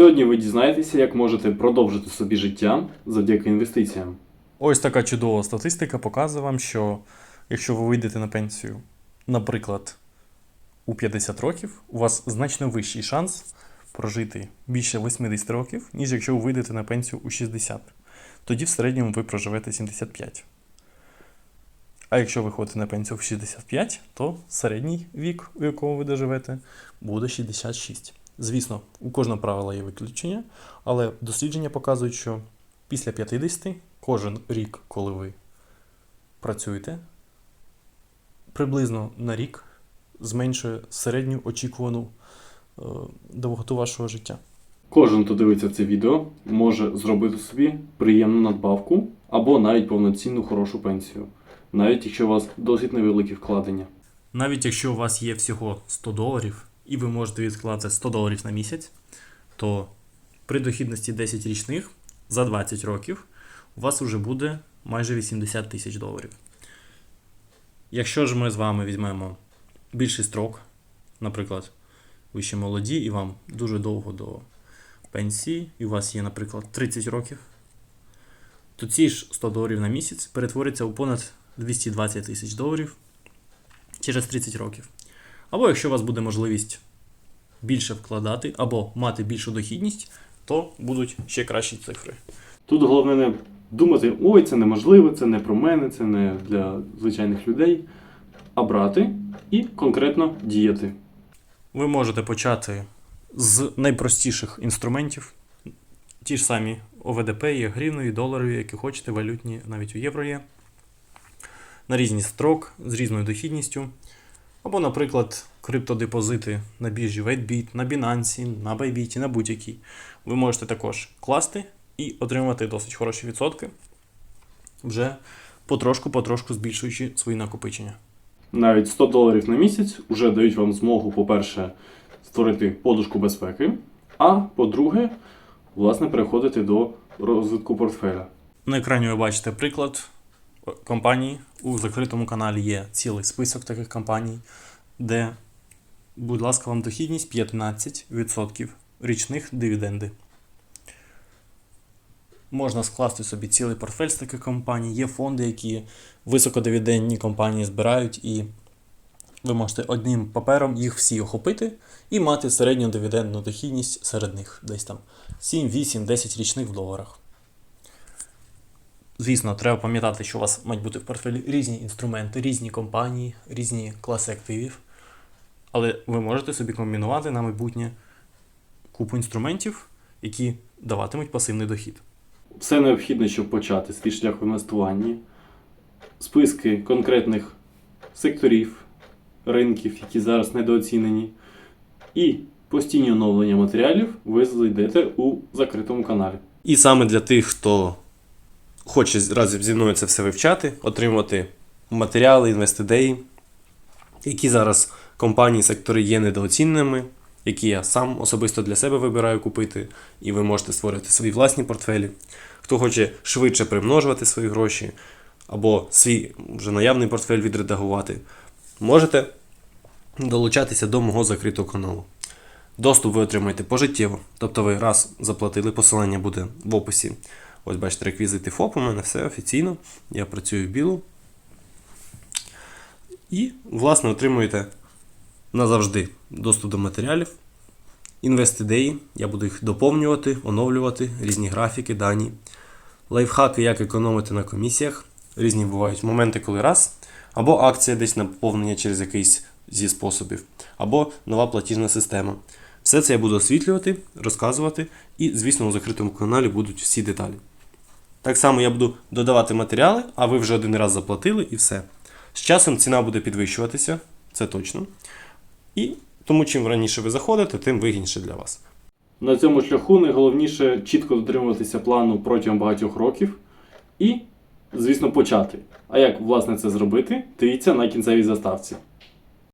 Сьогодні ви дізнаєтеся, як можете продовжити собі життя завдяки інвестиціям. Ось така чудова статистика показує вам, що якщо ви вийдете на пенсію, наприклад, у 50 років, у вас значно вищий шанс прожити більше 80 років, ніж якщо ви вийдете на пенсію у 60. Тоді в середньому ви проживете 75. А якщо ви ходите на пенсію в 65, то середній вік, у якому ви доживете, буде 66. Звісно, у кожного правила є виключення, але дослідження показують, що після 50 кожен рік, коли ви працюєте, приблизно на рік зменшує середню очікувану е, довготу вашого життя. Кожен, хто дивиться це відео, може зробити собі приємну надбавку або навіть повноцінну хорошу пенсію, навіть якщо у вас досить невеликі вкладення. Навіть якщо у вас є всього 100 доларів, і ви можете відкладати 100 доларів на місяць, то при дохідності 10 річних за 20 років у вас вже буде майже 80 тисяч доларів. Якщо ж ми з вами візьмемо більший строк, наприклад, ви ще молоді і вам дуже довго до пенсії, і у вас є, наприклад, 30 років, то ці ж 100 доларів на місяць перетворяться у понад 220 тисяч доларів через 30 років. Або якщо у вас буде можливість більше вкладати, або мати більшу дохідність, то будуть ще кращі цифри. Тут головне не думати, ой, це неможливо, це не про мене, це не для звичайних людей, а брати і конкретно діяти. Ви можете почати з найпростіших інструментів. Ті ж самі ОВДП є гривневі, доларові, які хочете, валютні, навіть у євро є. На різний строк, з різною дохідністю. Або, наприклад, криптодепозити на біржі WhiteBit, на Binance, на Bybit, на будь-якій. Ви можете також класти і отримати досить хороші відсотки, вже потрошку-потрошку збільшуючи свої накопичення. Навіть 100 доларів на місяць вже дають вам змогу, по-перше, створити подушку безпеки, а по-друге, власне, переходити до розвитку портфеля. На екрані ви бачите приклад компанії. У закритому каналі є цілий список таких компаній, де, будь ласка, вам дохідність 15% річних дивіденди. Можна скласти собі цілий портфель з таких компаній. Є фонди, які високодивідендні компанії збирають, і ви можете одним папером їх всі охопити і мати середню дивідендну дохідність серед них, десь там 7, 8, 10 річних в доларах. Звісно, треба пам'ятати, що у вас мають бути в портфелі різні інструменти, різні компанії, різні класи активів. Але ви можете собі комбінувати на майбутнє купу інструментів, які даватимуть пасивний дохід. Все необхідне, щоб почати свій шлях в інвестуванні, списки конкретних секторів, ринків, які зараз недооцінені, і постійні оновлення матеріалів ви знайдете у закритому каналі. І саме для тих, хто хоче разом зі мною це все вивчати, отримувати матеріали, інвестидеї, які зараз компанії, сектори є недооціненими, які я сам особисто для себе вибираю купити, і ви можете створити свої власні портфелі. Хто хоче швидше примножувати свої гроші, або свій вже наявний портфель відредагувати, можете долучатися до мого закритого каналу. Доступ ви отримаєте пожиттєво. Тобто ви раз заплатили, посилання буде в описі. Ось бачите, реквізити ФОП, у мене все офіційно. Я працюю в білу. І, власне, отримуєте назавжди доступ до матеріалів, інвестидеї. Я буду їх доповнювати, оновлювати, різні графіки, дані, лайфхаки, як економити на комісіях. Різні бувають моменти, коли раз, або акція десь на поповнення через якийсь зі способів, або нова платіжна система. Все це я буду освітлювати, розказувати, і, звісно, у закритому каналі будуть всі деталі. Так само я буду додавати матеріали, а ви вже один раз заплатили і все. З часом ціна буде підвищуватися, це точно. І тому, чим раніше ви заходите, тим вигідніше для вас. На цьому шляху найголовніше чітко дотримуватися плану протягом багатьох років і, звісно, почати. А як власне це зробити, дивіться на кінцевій заставці.